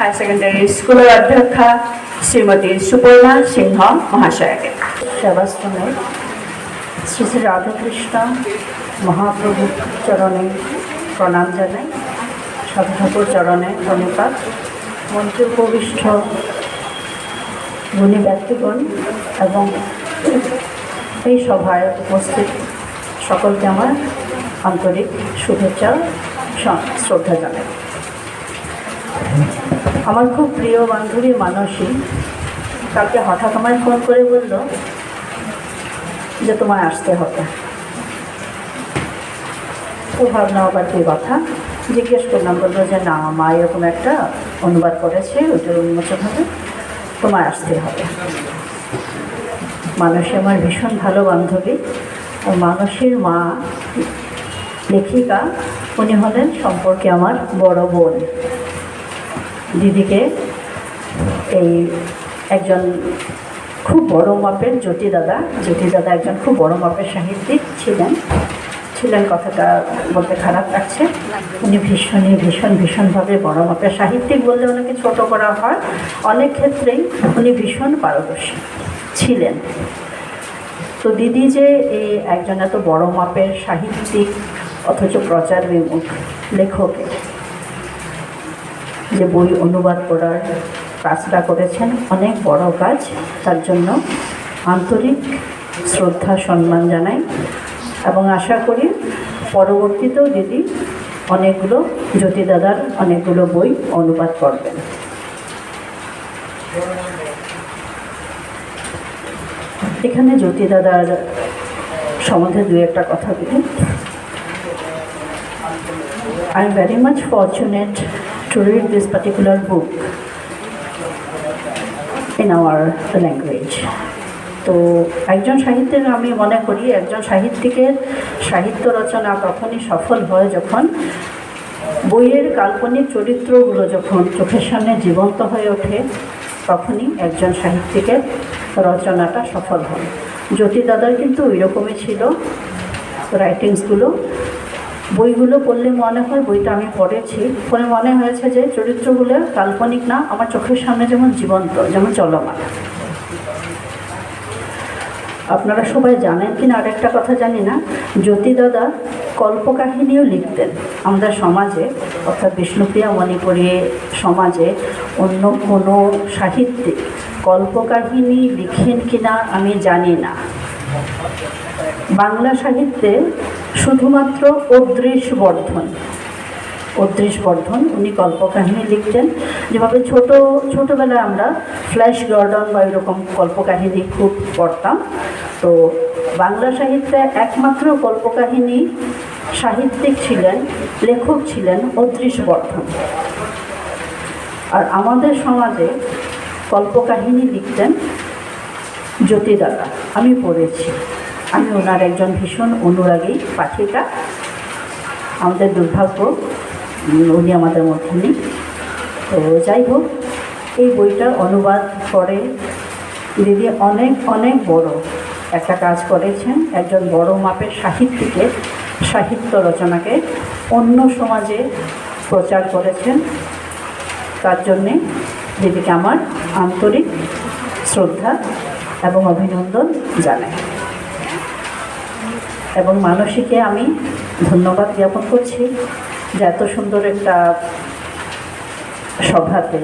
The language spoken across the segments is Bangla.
হায়ার সেকেন্ডারি স্কুলের অধ্যক্ষা শ্রীমতী সুপর্ণা সিংহ মহাশয়াকে। সেবাশ্রমে শ্রী শ্রী রাধাকৃষ্ণ মহাপ্রভুর চরণে প্রণাম জানাই। সাধু চরণে ধন্যবাদ। মন্ত্রী উপবিষ্ট গুণী ব্যক্তিগণ এবং এই সভায় উপস্থিত সকলকে আমার আন্তরিক শুভেচ্ছা শ্রদ্ধা জানাই। আমার খুব প্রিয় বান্ধবী মানসী কালকে হঠাৎ আমায় ফোন করে বলল যে তোমায় আসতে হবে। তো ভাবনা আবার কি কথা? জিজ্ঞেস করলাম, বলল যে না, মা এরকম একটা অনুবাদ করেছে ওইটার উন্মোচন হবে, তোমায় আসতে হবে। মানসী আমার ভীষণ ভালো বান্ধবী ও মানসীর মা লেখিকা, উনি হলেন সম্পর্কে আমার বড় বোন। দিদিকে এই একজন খুব বড় মাপের জ্যোতি দাদা জ্যোতি দাদা একজন খুব বড় মাপের সাহিত্যিক ছিলেন। ছিলেন কথাটা বলতে খারাপ লাগছে। উনি ভীষণই ভীষণ, ভীষণভাবে বড় মাপের সাহিত্যিক বললে ওনাকে ছোট করা হয়। অনেক ক্ষেত্রেই উনি ভীষণ পারদর্শী ছিলেন। তো দিদি যে এই একজন এত বড় মাপের সাহিত্যিক, অথচ প্রচার বিমুখ লেখক যে বই অনুবাদ করার কাজটা করেছেন। অনেক বড় কাজ। তার জন্য আন্তরিক শ্রদ্ধা, সম্মান জানাই এবং আশা করি পরবর্তীতেও দিদি অনেকগুলো, জ্যোতি দাদার অনেকগুলো বই অনুবাদ করবেন। এখানে জ্যোতি দাদার সম্বন্ধে দু একটা কথা বলি। I am very much fortunate to read this particular book in our language. তো একজন সাহিত্যের আমি মনে করি, একজন সাহিত্যিকের সাহিত্য রচনা তখনই সফল হয় যখন বইয়ের কাল্পনিক চরিত্রগুলো যখন চোখের সামনে জীবন্ত হয়ে ওঠে, তখনই একজন সাহিত্যিকের রচনাটা সফল হয় জ্যোতি দাদার কিন্তু ওই রকমই ছিল রাইটিংসগুলো বইগুলো পড়লে মনে হয়, বইটা আমি পড়েছি। পরে মনে হয়েছে যে চরিত্রগুলো কাল্পনিক না, আমার চোখের সামনে যেমন জীবন্ত, যেমন চলমান। আপনারা সবাই জানেন কিনা আরেকটা কথা জানি না জ্যোতি দাদা কল্পকাহিনীও লিখতেন আমাদের সমাজে, অর্থাৎ বিষ্ণুপ্রিয়া মণিপুরী সমাজে অন্য কোনো সাহিত্যিক কল্পকাহিনী লিখেন কিনা আমি জানি না। বাংলা সাহিত্যে শুধুমাত্র অদৃশ বর্ধন। অদৃশ বর্ধন, উনি কল্পকাহিনী লিখতেন। যেভাবে ছোট ছোটোবেলায় আমরা ফ্ল্যাশ গর্ডন বা এরকম কল্পকাহিনী খুব পড়তাম। তো বাংলা সাহিত্যে একমাত্র কল্পকাহিনী সাহিত্যিক ছিলেন, লেখক ছিলেন অদৃশ বর্ধন। আর আমাদের সমাজে কল্পকাহিনী লিখতেন জ্যোতিদাদা। আমি পড়েছি। আমি ওনার একজন ভীষণ অনুরাগী পাখিটা আমাদের দুর্ভাগ্য উনি আমাদের মধ্যে নেই তো যাই হোক, এই বইটা অনুবাদ করে দিদি অনেক অনেক বড় একটা কাজ করেছেন। একজন বড় মাপের সাহিত্যিকের সাহিত্য রচনাকে অন্য সমাজে প্রচার করেছেন। তার জন্যে দিদিকে আমার আন্তরিক শ্রদ্ধা এবং অভিনন্দন জানাই। এবং মানসীকে আমি ধন্যবাদ জ্ঞাপন করছি যে এত সুন্দর একটা সভাতে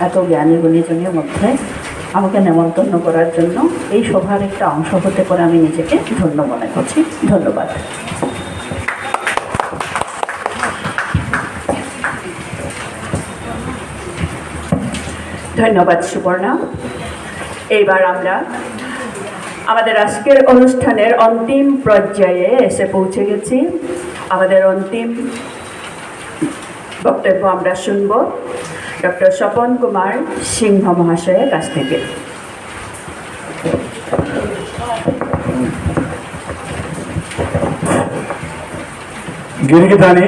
এত জ্ঞানী গুণীজনের মধ্যে আমাকে নেমন্তন্ন করার জন্য এই সভার একটা অংশ হতে করে আমি নিজেকে ধন্য মনে করছি। ধন্যবাদ। ধন্যবাদ সুপর্ণা এইবার আমরা আমাদের আজকের অনুষ্ঠানের অন্তিম পর্যায়ে এসে পৌঁছে গেছি। আমাদের অন্তিম বক্তব্য আমরা শুনব ডক্টর স্বপন কুমার সিংহ মহাশয়ের কাছ থেকে। গিরগিধানি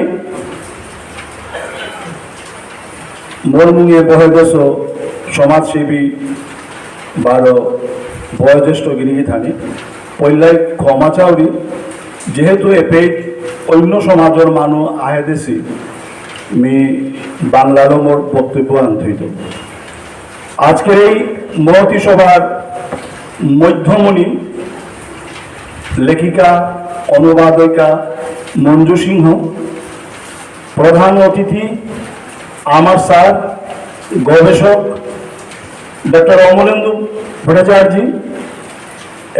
মরমুঙে বহেদশ সমাজসেবী বারো বয়োজ্যেষ্ঠ গিরিগিধানি পল্লাই ক্ষমা চাউরি, যেহেতু এপে অন্য সমাজৰ মানুহ আহে দেছি আমি বাংলারও মোর বক্তব্য আন্তরিত আজকের এই মহতি সভার মধ্যমণি লেখিকা, অনুবাদিকা মঞ্জু সিংহ প্রধান অতিথি আমার স্যার গবেষক ডক্টর অমলেন্দু ভট্টাচার্য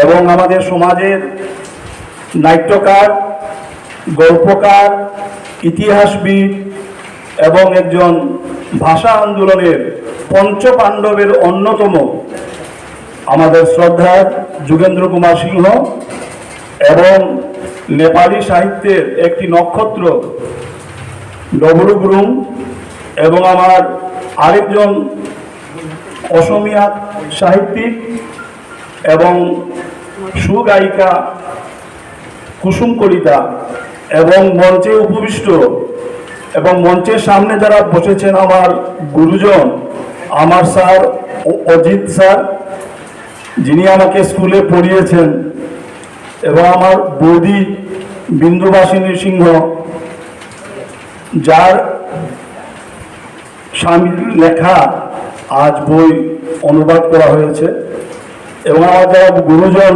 এবং আমাদের সমাজের নাট্যকার, গল্পকার, ইতিহাসবিদ এবং একজন ভাষা আন্দোলনের পঞ্চপাণ্ডবের অন্যতম আমাদের শ্রদ্ধার যুগেন্দ্র কুমার সিংহ এবং নেপালি সাহিত্যের একটি নক্ষত্র, ডবলু গুরুং এবং আমার আরেকজন অসমিয়া সাহিত্যিক এবং সুগায়িকা কুসুম কলিতা এবং মঞ্চে উপবিষ্ট এবং মঞ্চের সামনে যারা বসেছেন আমার গুরুজন, আমার স্যার অজিত স্যার, যিনি আমাকে স্কুলে পড়িয়েছেন এবং আমার বৌদি বিন্দুবাসিনী সিংহ যার স্বামীর লেখা আজ বই অনুবাদ করা হয়েছে। এবং আমার যারা গুরুজন,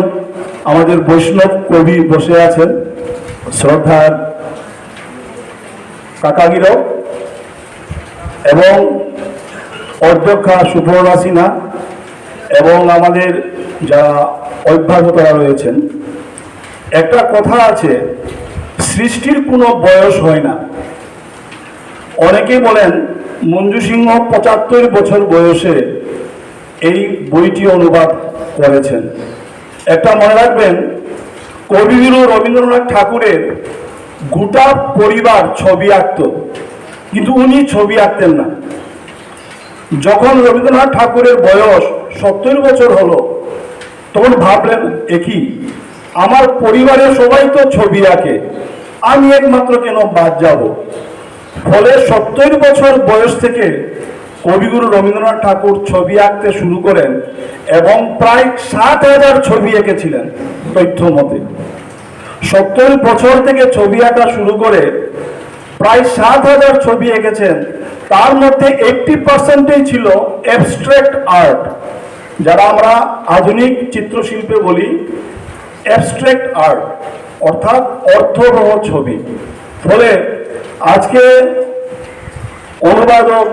আমাদের বৈষ্ণব কবি বসে আছেন, শ্রদ্ধার কাকাগিরাও এবং অধ্যক্ষা সুপর্ণা সিনহা এবং আমাদের যারা অভ্যাগতরা রয়েছেন। একটা কথা আছে, সৃষ্টির কোনো বয়স হয় না। অনেকেই বলেন, মঞ্জু সিংহ পঁচাত্তর বছর বয়সে এই বইটি অনুবাদ করেছেন। একটা মনে রাখবেন, কবিগুরু রবীন্দ্রনাথ ঠাকুরের গোটা পরিবার ছবি আঁকত, কিন্তু উনি ছবি আঁকতেন না। যখন রবীন্দ্রনাথ ঠাকুরের বয়স সত্তর বছর হলো, তখন ভাবলেন একই আমার পরিবারের সবাই তো ছবি আঁকে, আমি একমাত্র কেন বাদ যাব? ফলে সত্তর বছর বয়স থেকে কবিগুরু রবীন্দ্রনাথ ঠাকুর ছবি আঁকতে শুরু করেন এবং প্রায় সাত হাজার ছবি এঁকেছিলেন তথ্য মতে। সত্তর বছর থেকে ছবি আঁকা শুরু করে প্রায় সাত হাজার ছবি এঁকেছেন। তার মধ্যে এইটটি পার্সেন্টেই ছিল অ্যাবস্ট্রাক্ট আর্ট যারা আমরা আধুনিক চিত্রশিল্পে বলি অ্যাবস্ট্রাক্ট আর্ট অর্থাৎ অর্থবহ ছবি। ফলে আজকে অনুবাদক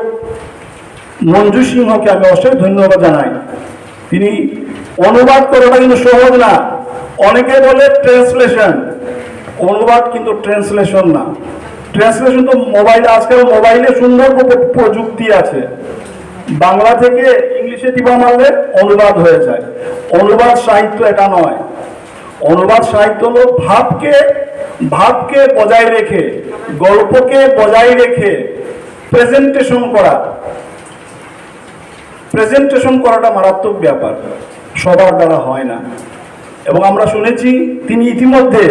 মঞ্জু সিংহকে আমি অশেষ ধন্যবাদ জানাই। তিনি অনুবাদ করাটা কিন্তু সহজ না। অনেকে বলে ট্রান্সলেশন। অনুবাদ কিন্তু ট্রান্সলেশন না। ট্রান্সলেশন তো মোবাইল, আজকাল মোবাইলে সুন্দর প্রযুক্তি আছে। বাংলা থেকে ইংলিশে টিপা মারলে অনুবাদ হয়ে যায়। অনুবাদ সাহিত্য এটা নয়। অনুবাদ সাহিত্য হলো ভাবকে ভাবকে বজায় রেখে, গল্পকে বজায় রেখে প্রেজেন্টেশন করা। প্রেজেন্টেশন করাটা মারাত্মক ব্যাপার। সবার দ্বারা হয় না। এবং আমরা শুনেছি তিনি ইতিমধ্যে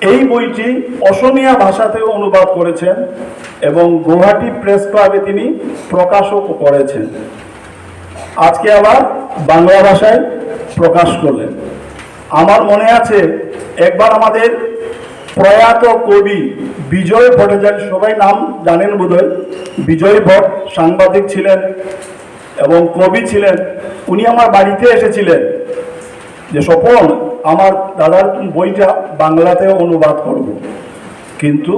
এই বইটি অসমিয়া ভাষাতেও অনুবাদ করেছেন এবং গৌহাটি প্রেস ক্লাবে তিনি প্রকাশও করেছেন। আজকে আবার বাংলা ভাষায় প্রকাশ করলেন। আমার মনে আছে, একবার আমাদের প্রয়াত কবি বিজয় ভট্টাচার্য, সবাই নাম জানেন বোধহয়, বিজয় ভট্ট সাংবাদিক ছিলেন। এবং কবি ছিলেন, উনি আমার বাড়িতে এসেছিলেন যে, স্বপন, আমার দাদার বইটা বাংলাতে অনুবাদ করব। কিন্তু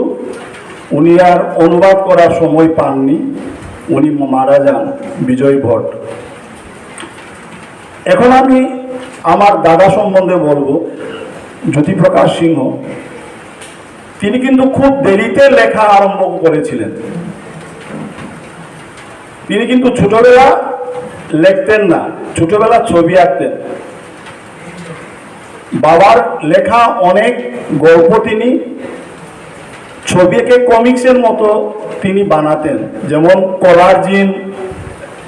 উনি আর অনুবাদ করার সময় পাননি, উনি মারা যান, বিজয় ভট্ট এখন আমি আমার দাদা সম্বন্ধে বলব, জ্যোতিপ্রকাশ সিংহ। তিনি কিন্তু খুব দেরিতে লেখা আরম্ভ করেছিলেন। তিনি কিন্তু ছোটবেলা লিখতেন না, ছোটবেলা ছবি আঁকতেন। বাবার লেখা অনেক গল্প তিনি ছবি এঁকে কমিক্সের মতো তিনি বানাতেন, যেমন কলার জিন,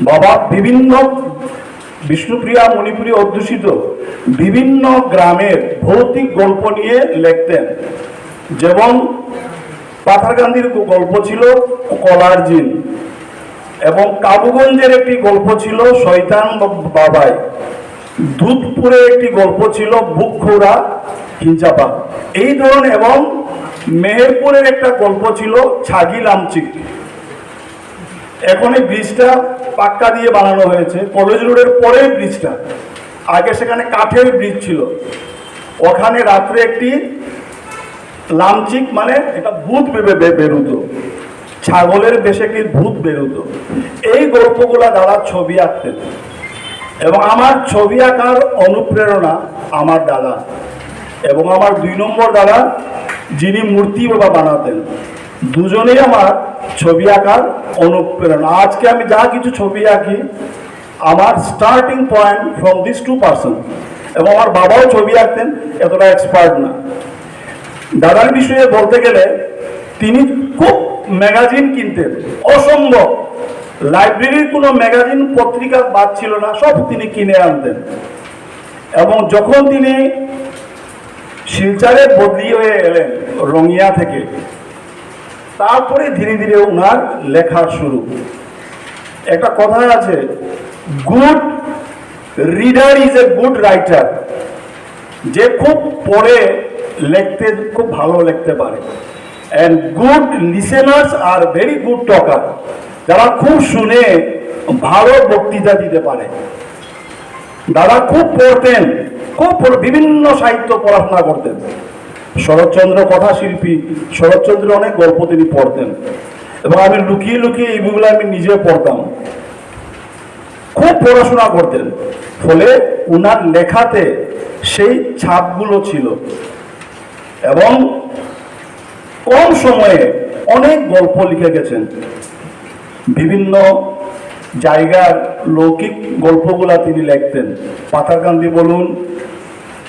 বাবা বিভিন্ন বিষ্ণুপ্রিয়া মণিপুরী অধ্যুষিত বিভিন্ন গ্রামের ভৌতিক গল্প নিয়ে লিখতেন। যেমন পাথার গান্ধীর গল্প ছিল কলার জিন এবং কাবুগঞ্জের একটি গল্প ছিল শয়তান বাবাই। দুধপুরে একটি গল্প ছিল বুক খোরা এই ধরনের এবং মেহেরপুরের একটা গল্প ছিল ছাগি লামচিক এখন এই ব্রিজটা পাক্কা দিয়ে বানানো হয়েছে। কলেজ রোডের পরের ব্রিজটা। আগে সেখানে কাঠের ব্রিজ ছিল। ওখানে রাত্রে একটি লামচিক মানে এটা ভূত বেবে বে- বেরোতো। ছাগলের বেশে একটি ভূত বেরোতো? এই গল্পগুলা দ্বারা ছবি আঁকতেন। এবং আমার ছবি আঁকার অনুপ্রেরণা আমার দাদা। এবং আমার দুই নম্বর দাদা, যিনি মূর্তি বাবা বানাতেন। দুজনেই আমার ছবি আঁকার অনুপ্রেরণা। আজকে আমি যা কিছু ছবি আঁকি, আমার starting point from this to person এবং আমার বাবাও ছবি আঁকতেন, এতটা এক্সপার্ট না। দাদার বিষয়ে বলতে গেলে, তিনি খুব ম্যাগাজিন কিনতেন। অসম্ভব। লাইব্রেরির কোনো ম্যাগাজিন, পত্রিকা বাদ ছিল না, সব তিনি কিনে আনতেন। এবং যখন তিনি শিলচারে বদলি হয়ে এলেন রঙিয়া থেকে, তারপরে ধীরে ধীরে ওনার লেখার শুরু। একটা কথা আছে, good reader is a good writer. যে খুব পড়ে, লিখতে, খুব ভালো লিখতে পারে। অ্যান্ড গুড লিসেনার্স আর ভেরি গুড টকার যারা খুব শুনে ভালো বক্তৃতা দিতে পারে। দাদা খুব পড়তেন, খুব বিভিন্ন সাহিত্য পড়াশোনা করতেন। শরৎচন্দ্র কথা শিল্পী শরৎচন্দ্র অনেক গল্প তিনি পড়তেন। এবং আমি লুকিয়ে লুকিয়ে এই বইগুলো আমি নিজে পড়তাম। খুব পড়াশোনা করতেন। ফলে উনার লেখাতে সেই ছাপগুলো ছিল। এবং কম সময়ে অনেক গল্প লিখে গেছেন। বিভিন্ন জায়গার লৌকিক গল্পগুলা তিনি লিখতেন। পাতাকান্দি বলুন,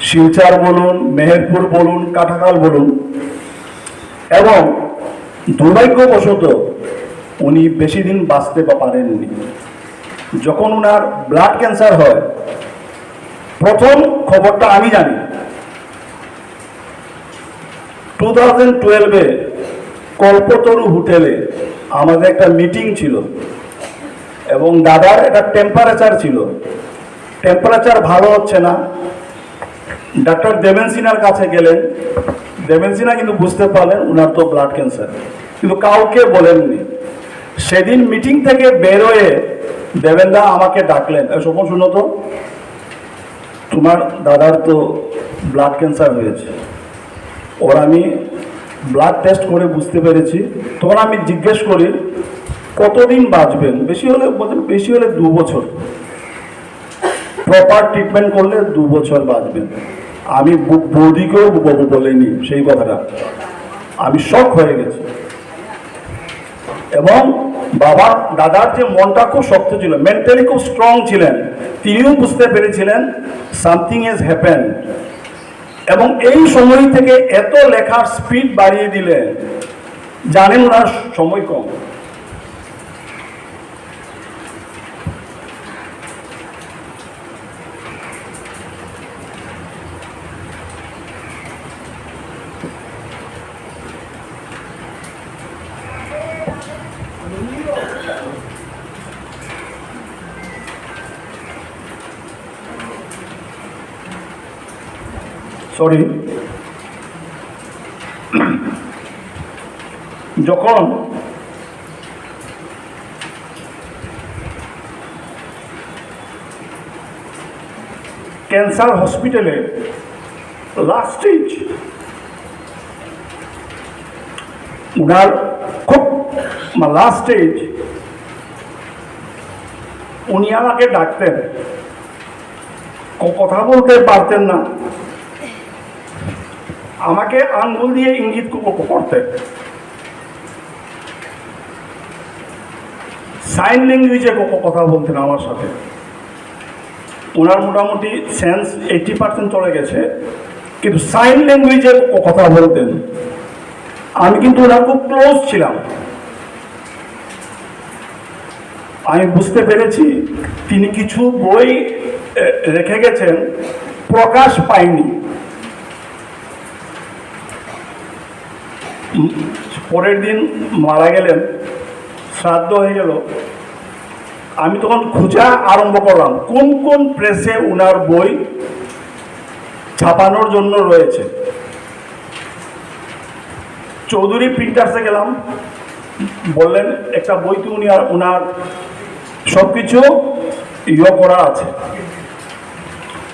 শিলচার বলুন, মেহেরপুর বলুন কাটাখাল বলুন। এবং দুর্ভাগ্যবশত উনি বেশি দিন বাঁচতে পারেননি। যখন ওনার ব্লাড ক্যান্সার হয়, প্রথম খবরটা আমি জানি। টু থাউজেন্ড টুয়েলভে কল্পতরু হোটেলে আমাদের একটা মিটিং ছিল এবং দাদার একটা টেম্পারেচার ছিল। টেম্পারেচার ভালো হচ্ছে না। ডাক্তার দেবেন সিনহার কাছে গেলেন। দেবেন সিনহা কিন্তু বুঝতে পারলেন ওনার তো ব্লাড ক্যান্সার কিন্তু কাউকে বলেননি। সেদিন মিটিং থেকে বেরোয়ে দেবেনদা আমাকে ডাকলেন। "এই শোভন শুনো তো, তোমার দাদার তো ব্লাড ক্যান্সার হয়েছে। ওর আমি ব্লাড টেস্ট করে বুঝতে পেরেছি। তখন আমি জিজ্ঞেস করি, কতদিন বাঁচবেন? বেশি হলে বেশি হলে দু বছর। প্রপার ট্রিটমেন্ট করলে দু বছর বাঁচবেন। আমি বৌদিকেও ব- বলিনি সেই কথাটা। আমি শখ হয়ে গেছি। এবং বাবা, দাদার যে মনটা খুব শক্ত ছিল মেন্টালি খুব স্ট্রং ছিলেন। তিনিও বুঝতে পেরেছিলেন সামথিং ইজ হ্যাপেন এবং এই সময় থেকে এত লেখার স্পিড বাড়িয়ে দিলেন জানেন ওনার সময় কম। সরি। যখন ক্যান্সার হসপিটালে লাস্ট স্টেজ উনার খুব লাস্ট স্টেজ উনি আমাকে ডাকতেন। কথা বলতে পারতেন না। আমাকে আঙ্গুল দিয়ে ইঙ্গিত করতেন সাইন ল্যাঙ্গুয়েজে কথা বলতেন আমার সাথে। ওনার মোটামুটি সেন্স এইটি পার্সেন্ট চলে গেছে, কিন্তু সাইন ল্যাঙ্গুয়েজে কথা বলতেন। আমি কিন্তু ওনার খুব ক্লোজ ছিলাম। আমি বুঝতে পেরেছি তিনি কিছু বই রেখে গেছেন, প্রকাশ পায়নি। পরের দিন মারা গেলেন, শ্রাদ্ধ হয়ে গেল। আমি তখন খোঁজা আরম্ভ করলাম, কোন কোন প্রেসে উনার বই ছাপানোর জন্য রয়েছে। চৌধুরী প্রিন্টার্সে গেলাম, বললেন, একটা বই বইতে উনি আর ওনার সব কিছু ইয়ে করা আছে।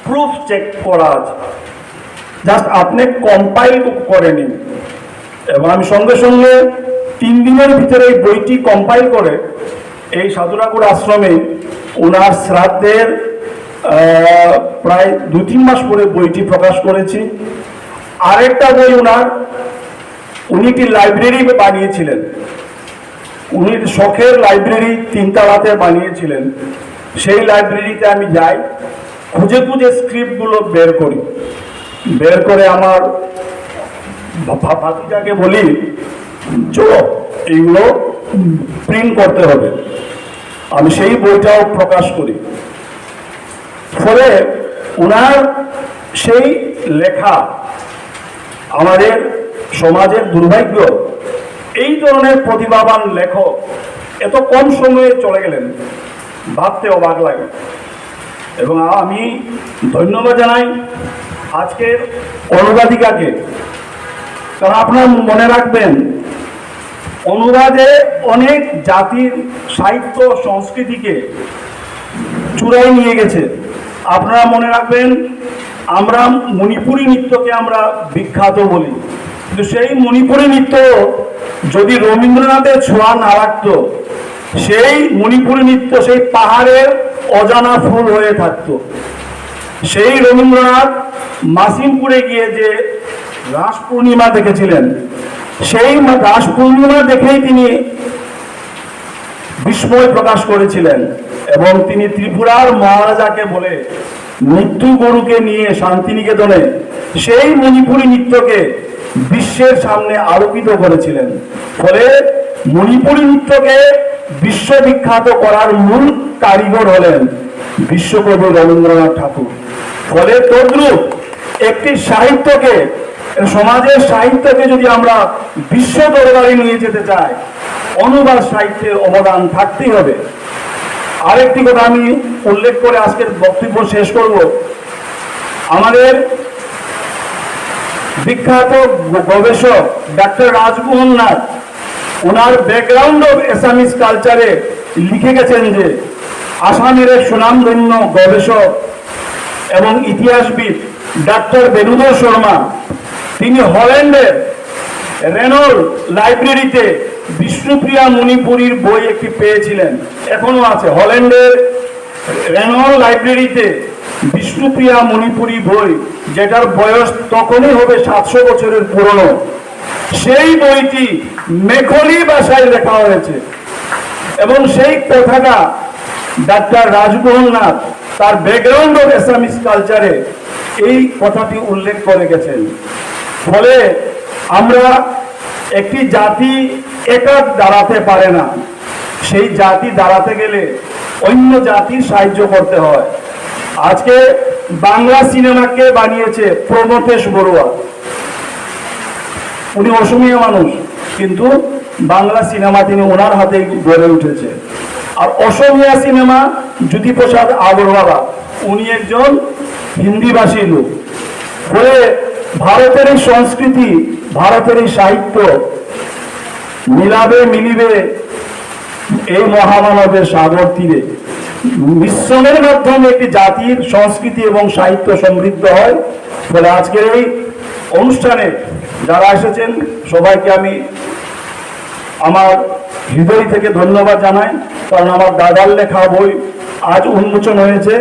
প্রুফ চেক করা আছে। জাস্ট আপনি কম্পাইল করে নিন এবং আমি সঙ্গে সঙ্গে তিন দিনের ভিতরে এই বইটি কম্পাইল করে এই সাধুরাগুড় আশ্রমে ওনার শ্রাদ্ধের প্রায় দু তিন মাস পরে বইটি প্রকাশ করেছি। আরেকটা বই ওনার, উনি একটি লাইব্রেরি বানিয়েছিলেন। উনি শখের লাইব্রেরি তিনতলাতে বানিয়েছিলেন। সেই লাইব্রেরিতে আমি যাই, খুঁজে খুঁজে স্ক্রিপ্টগুলো বের করি। বের করে আমার ভাতিজাকে বলি, চলো এইগুলো প্রিন্ট করতে হবে। আমি সেই বইটাও প্রকাশ করি। ফলে ওনার সেই লেখা আমাদের সমাজের দুর্ভাগ্য, এই ধরনের প্রতিভাবান লেখক এত কম সময়ে চলে গেলেন, ভাবতে অবাক লাগে। এবং আমি ধন্যবাদ জানাই আজকের অনুবাদিকাকে। কারণ আপনারা মনে রাখবেন অনুবাদে অনেক জাতির সাহিত্য সংস্কৃতিকে চূড়ায় নিয়ে গেছে। আপনারা মনে রাখবেন, আমরা মণিপুরী নৃত্যকে আমরা বিখ্যাত বলি। কিন্তু সেই মণিপুরী নৃত্য যদি রবীন্দ্রনাথের ছোঁয়া না রাখতো, সেই মণিপুরী নৃত্য সেই পাহাড়ের অজানা ফুল হয়ে থাকতো। সেই রবীন্দ্রনাথ মাসিমপুরে গিয়ে যে রাস পূর্ণিমা দেখেছিলেন। সেই রাস পূর্ণিমা দেখেই তিনি বিস্ময় প্রকাশ করেছিলেন এবং তিনি ত্রিপুরার মহারাজাকে বলে মৃত্যু গরুকে নিয়ে শান্তিনিকেতনে সেই মণিপুরী নৃত্যকে বিশ্বের সামনে আলোকিত করেছিলেন। ফলে মণিপুরী নৃত্যকে বিশ্ববিখ্যাত করার মূল কারিগর হলেন বিশ্বকবি রবীন্দ্রনাথ ঠাকুর। ফলে তদ্রুপ একটি সাহিত্যকে সমাজের সাহিত্যকে যদি আমরা বিশ্ব দরবারে নিয়ে যেতে চাই অনুবাদ সাহিত্যের অবদান থাকতেই হবে। আরেকটি কথা আমি উল্লেখ করে আজকের বক্তব্য শেষ করব। আমাদের বিখ্যাত গবেষক ডাক্তার রাজমোহন নাথ, ওনার ব্যাকগ্রাউন্ড অফ এসামিস কালচারে লিখে গেছেন যে, আসামের এক সুনামধন্য গবেষক এবং ইতিহাসবিদ ডাক্তার বেণুধর শর্মা তিনি হল্যান্ডের রেনল লাইব্রেরিতে বিষ্ণুপ্রিয়া মণিপুরীর বই একটি পেয়েছিলেন। এখনও আছে। হল্যান্ডের রেনল লাইব্রেরিতে বিষ্ণুপ্রিয়া মণিপুরী বই, যেটার বয়স তখনই হবে সাতশো বছরের পুরনো। সেই বইটি মেখলি ভাষায় লেখা হয়েছে এবং সেই কথাটা ডাক্তার রাজমোহন নাথ তার ব্যাকগ্রাউন্ড অফ এসামিস কালচারে এই কথাটি উল্লেখ করে গেছেন। ফলে আমরা একটি জাতি একা দাঁড়াতে পারে না। সেই জাতি দাঁড়াতে গেলে অন্য জাতির সাহায্য করতে হয়। আজকে বাংলা সিনেমাকে বানিয়েছে প্রমথেশ বড়ুয়া। উনি অসমীয়া মানুষ, কিন্তু বাংলা সিনেমা তিনি ওনার হাতে গড়ে উঠেছে। আর অসমীয়া সিনেমা জ্যোতিপ্রসাদ আগরওয়ালা, উনি একজন হিন্দিভাষী লোক। ফলে ভারতের এই সংস্কৃতি, ভারতের এই সাহিত্য মিলাবে মিলিবে এই মহামানবের সাগর তীরে। মিশ্রণের মাধ্যমে একটি জাতির সংস্কৃতি এবং সাহিত্য সমৃদ্ধ হয়। ফলে আজকের এই অনুষ্ঠানে যারা এসেছেন, সবাইকে আমি আমার হৃদয় থেকে ধন্যবাদ জানাই। কারণ আমার দাদার লেখা বই আজ উন্মোচন হয়েছে।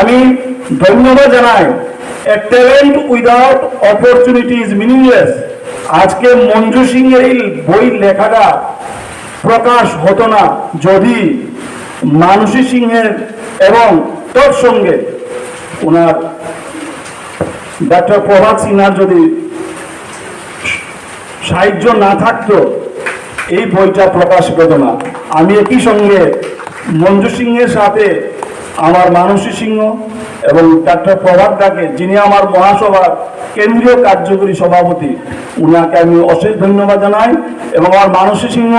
আমি ধন্যবাদ জানাই a talent without opportunity is meaningless আজকে মঞ্জু সিং এর বই লেখাটা প্রকাশ হতো না যদি মানসী সিংহের এবং তৎসঙ্গে ওনার ডক্টর প্রভাত সিনহার যদি সাহায্য না থাকতো, এই বইটা প্রকাশ পেত না। আমি একই সঙ্গে মঞ্জু সিংহের সাথে আমার মানসী সিংহ এবং ডাক্তার প্রভাত ডাকে, যিনি আমার মহাসভার কেন্দ্রীয় কার্যকরী সভাপতি, উনাকে আমি অশেষ ধন্যবাদ জানাই এবং আমার মানসী সিংহ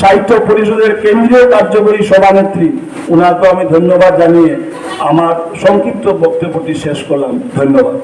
সাহিত্য পরিষদের কেন্দ্রীয় কার্যকরী সভানেত্রী উনাকে আমি ধন্যবাদ জানিয়ে আমার সংক্ষিপ্ত বক্তব্যটি শেষ করলাম। ধন্যবাদ।